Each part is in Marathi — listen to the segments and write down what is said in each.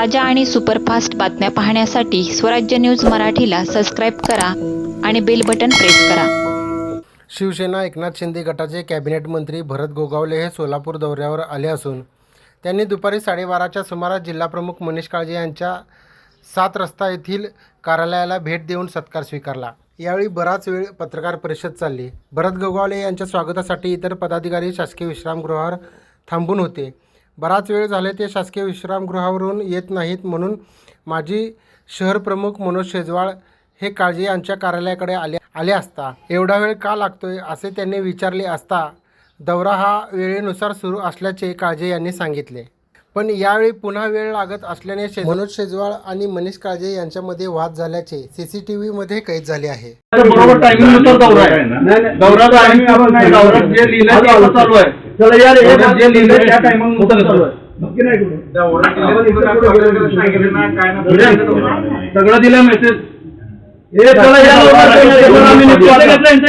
ताज्या आणि सुपरफास्ट बातम्या पाहण्यासाठी स्वराज्य न्यूज मराठीला सबस्क्राईब करा आणि बेल बटन प्रेस करा. शिवसेना एकनाथ शिंदे गटाचे कॅबिनेट मंत्री भरत गोगावले हे सोलापूर दौऱ्यावर आले असून त्यांनी दुपारी साडेबाराच्या सुमारास जिल्हाप्रमुख मनीष काळजे यांच्या सात रस्ता येथील कार्यालयाला भेट देऊन सत्कार स्वीकारला. यावेळी बराच वेळ पत्रकार परिषद चालली. भरत गोगावले यांच्या स्वागतासाठी इतर पदाधिकारी शासकीय विश्रामगृहावर थांबून होते. बराच वेळ झाले ते शासकीय विश्रामगृहावरून येत नाहीत म्हणून माजी शहर प्रमुख मनोज शेजवाळ हे काळजे यांच्या कार्यालयाकडे आले आले असता. एवढा वेळ का लागतोय? असे त्यांनी विचारले असता दौरा हा वेळेनुसार सुरू असल्याचे काळजे यांनी सांगितले. पण यावेळी पुन्हा वेळ लागत असल्याने शे मनोज शेजवाळ आणि मनीष काळजे यांच्यामध्ये वाद झाल्याचे सी सी टी व्हीमध्ये कैद झाले आहे. बरोबर टायमिंगनुसार दौरा आहे. दौरा टायमिंग नाही दौरा जे लिहिलं ते आता चालू आहे. चला यार हे जे लिहिलं त्या टायमिंगनुसार चालू आहे. नक्की नाही कुठं. सगळं दिलं मेसेज हे चला या लवकर. आम्ही निघतो. आता घेतलं यांचं.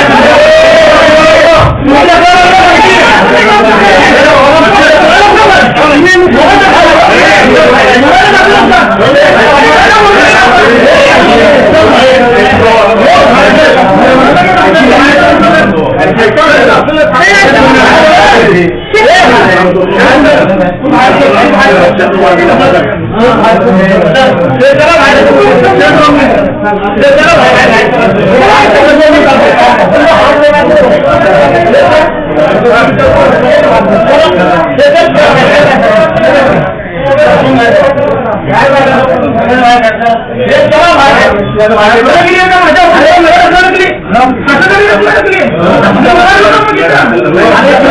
माझ्या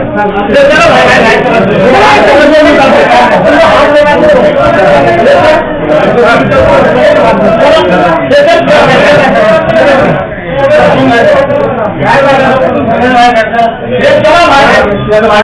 काय